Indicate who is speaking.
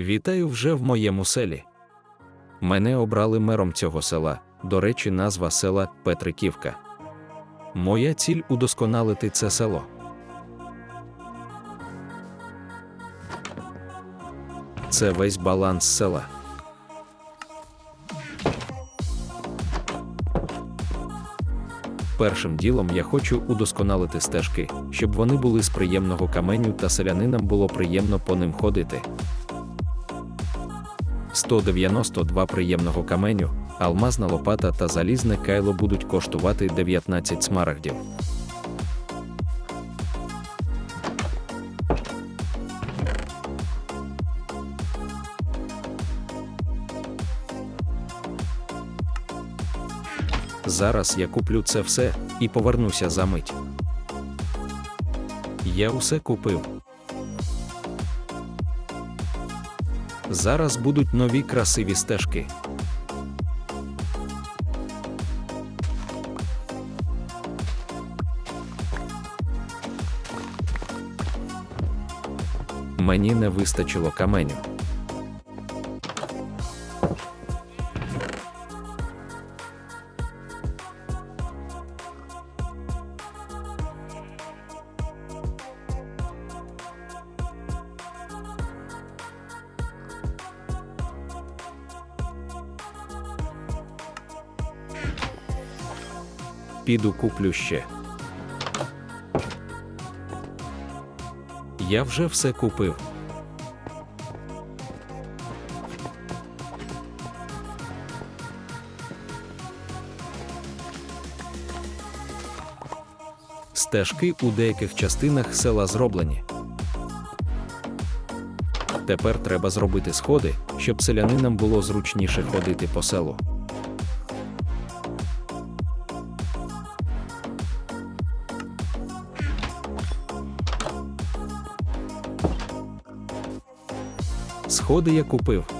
Speaker 1: Вітаю вже в моєму селі. Мене обрали мером цього села, до речі, назва села Петриківка. Моя ціль удосконалити це село. Це весь баланс села. Першим ділом я хочу удосконалити стежки, щоб вони були з приємного каменю та селянинам було приємно по ним ходити. 192 приємного каменю, алмазна лопата та залізне кайло будуть коштувати 19 смарагдів. Зараз я куплю це все і повернуся за мить. Я усе купив. Зараз будуть нові красиві стежки. Мені не вистачило каменю. Піду куплю ще. Я вже все купив. Стежки у деяких частинах села зроблені. Тепер треба зробити сходи, щоб селянинам було зручніше ходити по селу. Сходи я купив.